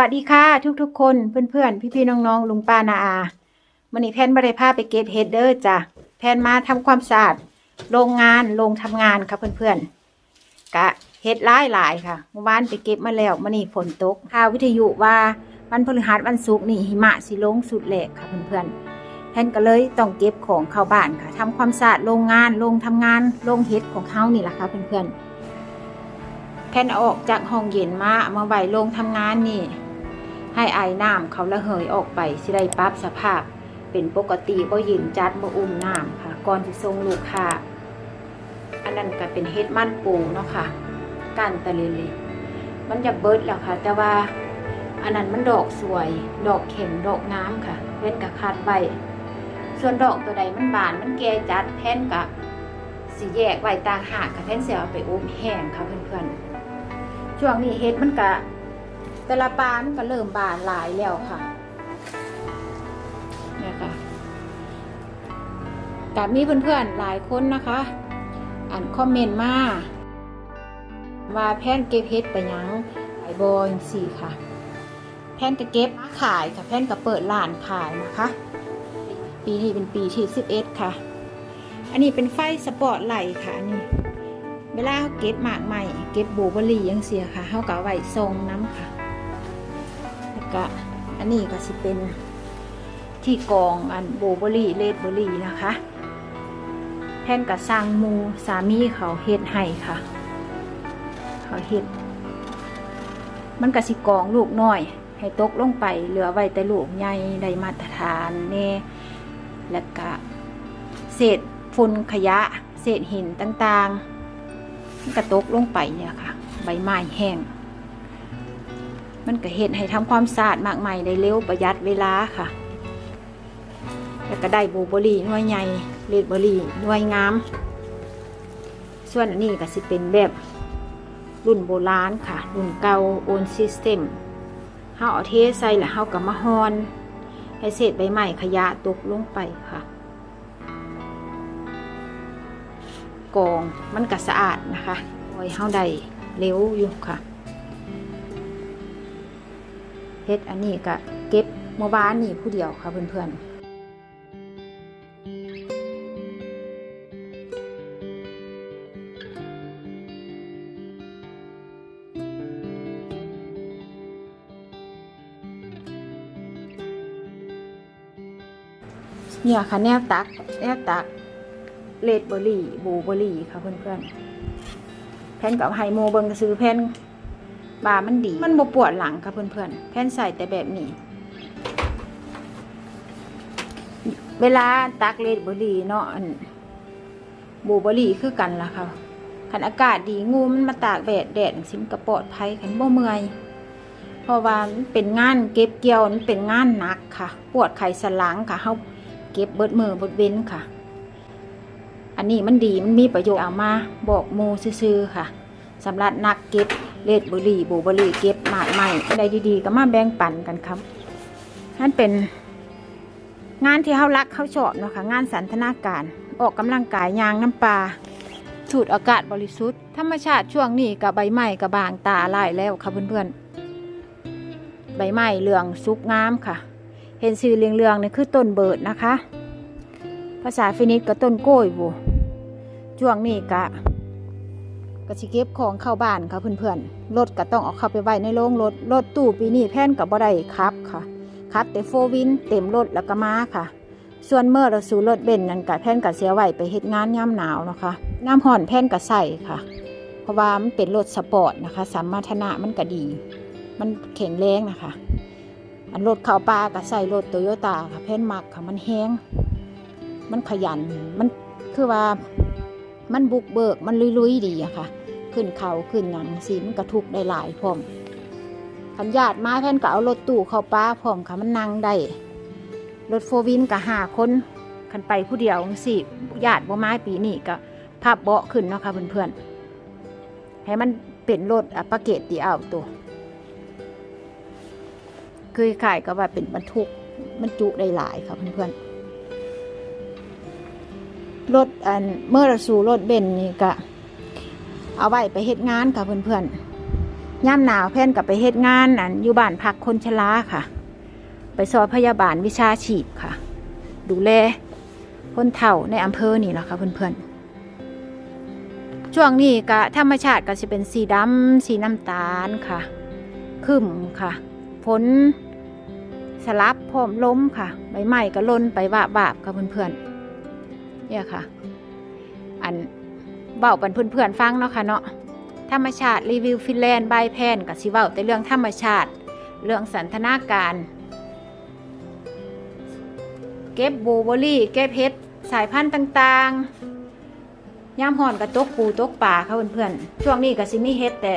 วัสดีค่ะ ทุกๆ คนเพื่อนๆ พี่ๆน้องๆลุงป้านาอาวันนี้แพนบริพาไปเก็บเฮดเดอร์จ้ะแพนมาทำความสะอาดโรงงานโรงทำงานค่ะเพื่อนๆกะเฮ็ดหลายหลายค่ะเมื่อวานไปเก็บมาแล้วมื่อนี้ฝนตกข่าววิทยุว่าวันพฤหัสวันศุกร์นี่หิมะสิลงสุดแหลกค่ะเพื่อนๆแพนก็เลยต้องเก็บของเข้าบ้านค่ะทำความสะอาดโรงงานโรงทำงานโรงเฮ็ดของเขานี่แหละค่ะเพื่อนๆแพนออกจากห้องเย็นมามาไว้โรงทำงานนี่ ให้ไอ้น้ำเขาระเหยออกไปสิได้ปรับสภาพ เป็นปกติบ่ยืนจัดบ่อุ้มน้ำค่ะ ก่อนที่ส่งลูกค้าอันนั้นก็เป็นเฮ็ดมันปูเนาะค่ะก้านตะเลเลยมันจะเบิดแล้วค่ะ แต่ว่า อันนั้นมันดอกสวย ดอกเข็มดอกน้ำค่ะเว้นกับคาดใบส่วนดอกตัวใดมันบานมันแก่จัดแทนกะสีแยกไว้ต่างหากค่ะแทนเสียเอาไปอบแห้งค่ะเพื่อนๆช่วงนี้เฮ็ดมันกะ แต่ละปลามันก็เริ่มบานหลายแล้วค่ะนี่ค่ะกับมีเพื่อนๆหลายคนนะคะ อ่านคอมเมนต์มาว่าแพนเก็บเฮ็ดไปยังขายบอยสี่ค่ะ แพนก็เก็บขายค่ะ แพนก็เปิดร้านขายนะคะ ปีนี้เป็นปีที่11ค่ะ อันนี้เป็นไฟสปอร์ตไลท์ค่ะอันนี้เวลาเขาเก็บหมากใหม่ เก็บบูเบอรี่ยังเสียค่ะเขาก็เอาไว้ทรงน้ำค่ะ ก็อันนี้ก็สิเป็นที่กองอันโบเบอรี่เลดเบอรี่นะคะแทนกับสร้างมูสามีเขาเฮ็ดให้ค่ะ เขาเฮ็ดมันก็สิกองลูกน้อย ให้ตกลงไปเหลือไว้แต่ลูกใหญ่ได้มาตรฐานแน่แล้วก็เศษฝุ่นขยะ เศษหินต่างๆมันก็ตกลงไปเนี่ยค่ะ ใบไม้แห้ง มันก็เห็นให้ทำความสะอาดมากมายได้เร็วประหยัดเวลาค่ะ แล้วก็ได้บูเบอรี่น่วยใหญ่เลดเบอรี่น่วยงาม ส่วนอันนี้ก็สิเป็นแบบรุ่นโบราณค่ะ รุ่นเก่าโอนซิสเต็มเฮาเอาเทใส่แล้วเฮากับมาฮอน ให้เศษใบไม้ขยะตกลงไปค่ะกองมันก็สะอาดนะคะไว้เฮาได้เร็วอยู่ค่ะ เฮ็ดอันนี้ก็เก็บเมื่อวานนี่ผู้เดียวค่ะเพื่อนๆเนี่ยค่ะแนวตักแนวตักเลดเบอร์รี่บูเบอร์รี่ค่ะเพื่อนๆแพนกับไฮโมเบิงก็ซื้อแพน บามันดี มันบ่ปวดหลังค่ะเพื่อนๆแพนใส่แต่แบบนี้ เวลาตักเลดเบอรี่เนาะอันบูเบอรี่คือกันล่ะค่ะขันอากาศดีงูมันมาตากแดดแดดสิมกระปอดภัยขันบ่เมื่อยเพราะว่ามันเป็นงานเก็บเกี่ยวมันเป็นงานหนักค่ะ ปวดไขสันหลังค่ะเฮาเก็บเบิดมือเบิดเว้นค่ะ อันนี้มันดีมันมีประโยชน์เอามาบอกมูซื่อๆค่ะสำหรับนักเก็บ เลดบุรีบูบุรีเก็บหมากใหม่อะได้ดีๆ ก็มาแบ่งปันกันครับนั่นเป็นงานที่เขารักเขาชอบเนาะค่ะงานสันทนาการออกกำลังกายยางน้ำปลาสูดอากาศบริสุทธิ์ธรรมชาติช่วงนี้กับใบไม้กับบางตาลายแล้วค่ะเพื่อนๆ ใบไม้เหลืองสุกงามค่ะ เห็นสีเหลืองๆนี่คือต้นเบิดนะคะ ภาษาฟินิชก็ต้นโก้ยบูช่วงนี้กะ ก็สิเก็บของเข้าบ้านค่ะเพื่อนๆรถก็ต้องเอาเข้าไปไว้ในโรงรถรถตู้ปีนี้แพนกับบ่ได้ครับค่ะครับแต่โฟวินเต็มรถแล้วก็มาค่ะ ส่วนเมื่อเราสู่รถเบนซ์นั่นกับแพนกับเสียไหวไปเฮ็ดงานย่ำหนาวนะคะน้ำห่อนแพนกับใส่ค่ะ เพราะว่ามันเป็นรถสปอร์ตนะคะสามารถนะมันก็ดี มันแข็งแรงนะคะ อันรถเข้าป่ากับใส่รถโตโยต้าค่ะแพนมักค่ะมันแห้งมันขยันมันคือว่ามันบุกเบิกมันลุยๆดีอะค่ะ ขึ้นเขาขึ้นหยังสีมันกระทุกได้หลายพร้อมขันญาติมาแทนก็เอารถตู้เข้าป้าพร้อมค่ะมันนั่งได้รถโฟร์วินก็หาคนขันไปผู้เดียวสิญาติบ่มาปีนี้ก็พับเบาะขึ้นเนาะค่ะเพื่อนๆให้มันเป็นรถอะปะเกตตีเอาตัวเคยขายก็ว่าเป็นบรรทุกมันจุได้หลายค่ะเพื่อนๆรถอันเมื่อเราสู่รถเบนนี่ก็ เอาไว้ไปเฮ็ดงานค่ะเพื่อนๆย่ำหนาวแพ่นกับไปเฮ็ดงานอันอยู่บ้านพักคนชราค่ะ ไปสอนพยาบาลวิชาชีพค่ะ ดูแลคนเฒ่าในอำเภอนี่แหละค่ะเพื่อนๆ ช่วงนี้ก็ธรรมชาติก็จะเป็นสีดำสีน้ำตาลค่ะครึมค่ะฝนสลับพร้อมล้มค่ะใบไม้ก็ล่นไปว่าบาบค่ะเพื่อนๆเนี่ยค่ะ อัน เบาปันเพื่อนๆฟังเนาะค่ะเนาะธรรมชาติรีวิวฟินแลนด์บายแพนกับสิเว้าแต่เรื่องธรรมชาติ เรื่องสันทนาการ เก็บบลูเบอร์รี่ เก็บเห็ดสายพันธุ์ต่างๆย่ามห่อนกับตกปูตกป่าค่ะเพื่อนๆช่วงนี้ก็สิมีเห็ดแต่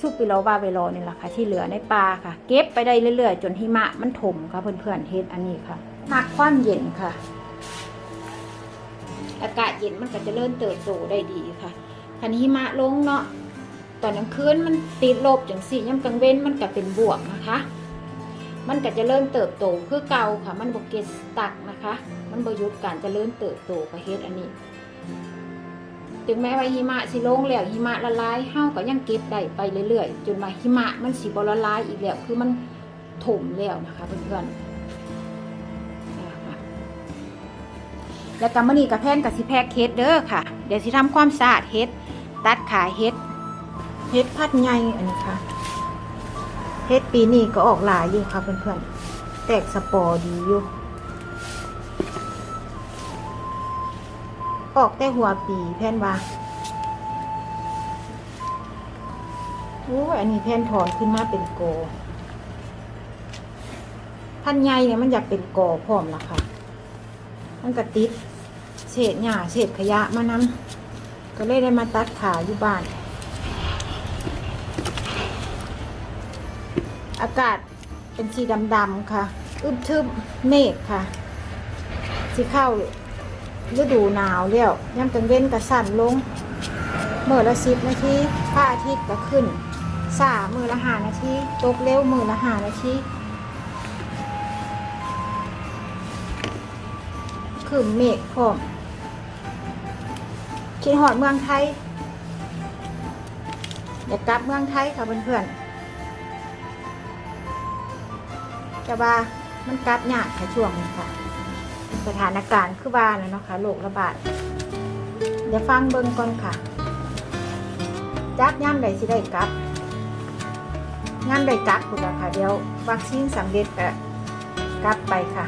ซุปปิโลบาเวโลนี่แหละค่ะที่เหลือในป่าค่ะ เก็บไปได้เรื่อยๆ จนหิมะมันถมค่ะเพื่อนๆเห็ดอันนี้ค่ะมักความเย็นค่ะ อากาศเย็นมันก็จะเริ่มเติบโตได้ดี คันหิมะลงเนาะตอนกลางคืนมันติดลบจังสี่ย่ำกลางเว้นมันก็เป็นบวกนะคะ มันก็จะเริ่มเติบโตคือเก่าค่ะ มันบกเกสตักนะคะ มันบหยุดการจะเริ่มเติบโตกับเฮ็ดอันนี้ ถึงแม้ว่าหิมะสิลงแล้วหิมะละลายเฮาก็ยังเก็บได้ไปเรื่อยๆ จนมาหิมะมันสิบละลายอีกแล้วคือมันถมแล้วนะคะเพื่อนๆ แล้วก็มื้อนี้กับแพนกับสิแพกเฮ็ดเด้อค่ะ เดี๋ยวสิทำความสะอาดเฮ็ด ตัดขาเฮ็ด เฮ็ดพัดใหญ่อันนี้ค่ะ เฮ็ดปีนี้ก็ออกหลายอยู่ค่ะเพื่อนๆ แตกสปอร์ดีอยู่ ออกแต่หัวปีแพนว่าโอ้อันนี้แพนถอนขึ้นมาเป็นโก พันใหญ่เนี่ยมันอยากเป็นกอพร้อมละค่ะ มันก็ติด เศษหญ้าเศษขยะมานำก็เลยได้มาตัดขาอยู่บ้าน อากาศเป็นสีดำๆค่ะ อึมทึมเมฆค่ะสิเข้าฤดูหนาวแล้วย่ำกลางเว้นก็สั่นลงเมื่อละสิบนาทีพระอาทิตย์ก็ขึ้นสามือละหานาทีตกเร็วมือละหานาทีคืมเมฆพร้อม คิดหอดเมืองไทย อยากกลับเมืองไทยค่ะเพื่อนๆแต่ว่ามันกลับยากค่ะช่วงนี้ค่ะ สถานการณ์คือว่าแล้วเนาะค่ะโรคระบาด เดี๋ยวฟังเบิ่งก่อนค่ะจักย่ำใดสิได้กลับย่ำใดกลับคุณค่ะเดี๋ยววัคซีนสำเร็จก็กลับไปค่ะ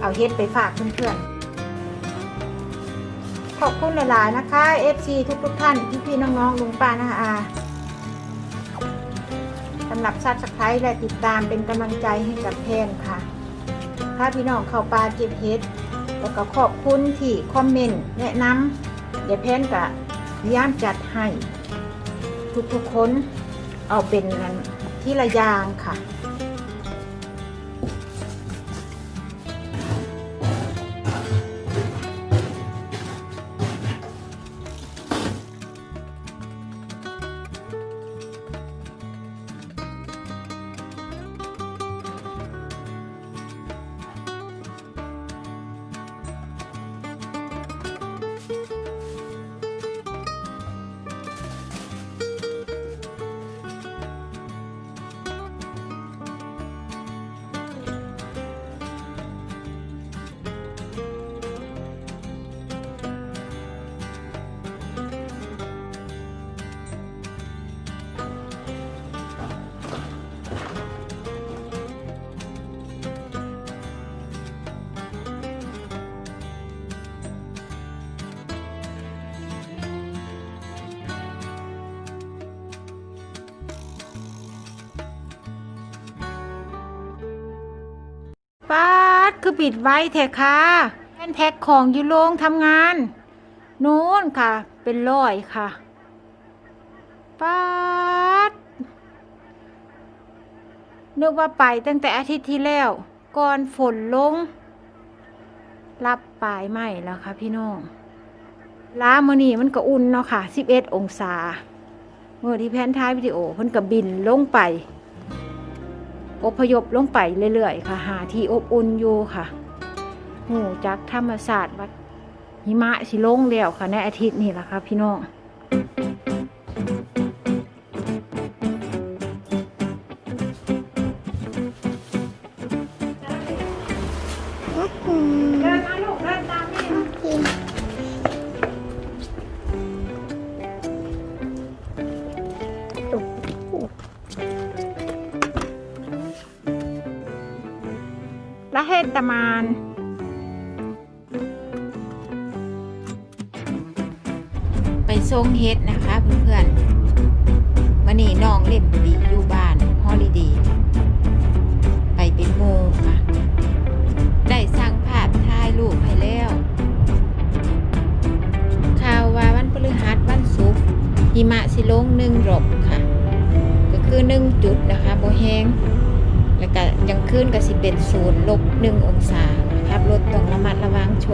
เอาเฮ็ดไปฝากเพื่อนๆ ขอบคุณหลายๆนะคะ FC ทุกๆท่านพี่ๆน้องๆลุงป้านาอาสำหรับซับสไครต์และติดตามเป็นกำลังใจให้กับแพนค่ะ ถ้าพี่น้องเข้าปลาเก็บเห็ดแล้วก็ขอบคุณที่คอมเมนต์แนะนำเดี๋ยวแพนก็พยายามจัดให้ ทุกๆคนเอาเป็นที่ละอยางค่ะ คือปิดไว้แท้ค่ะแอนแพ็คของอยู่โรงทำงาน นู้นค่ะ เป็นร้อยค่ะป้าดนึกว่าไปตั้งแต่อาทิตย์ที่แล้วก่อนฝนลง รับปลายไหมแล้วค่ะพี่น้องล้ามือนี่มันก็อุ่นเนาะค่ะ 11 องศา เมื่อที่แพนท้ายวิดีโอเพิ่นก็บินลงไป อพยพลงไปเรื่อยๆค่ะ หาที่อบอุ่นอยู่ค่ะหูจักธรรมศาสตร์วัดหิมะสิลงแล้วค่ะในอาทิตย์นี้ล่ะค่ะพี่น้อง ไปส่งเฮ็ดนะคะเพื่อนๆวันนี้น้องเล่มปีอยู่บ้านฮอลิเดย์ไปเป็นโมค่ะ ได้สั่งภาพถ่ายรูปให้แล้วข่าวว่าวันพฤหัสวันศุกร์หิมะสิลงหนึ่งรบค่ะ ก็คือหนึ่งจุดนะคะโบแห้งแล้วก็ยังขึ้นก็สิเป็นศูนย์ลบหนึ่งองศาครับรถต้องระมัดระวังช่ว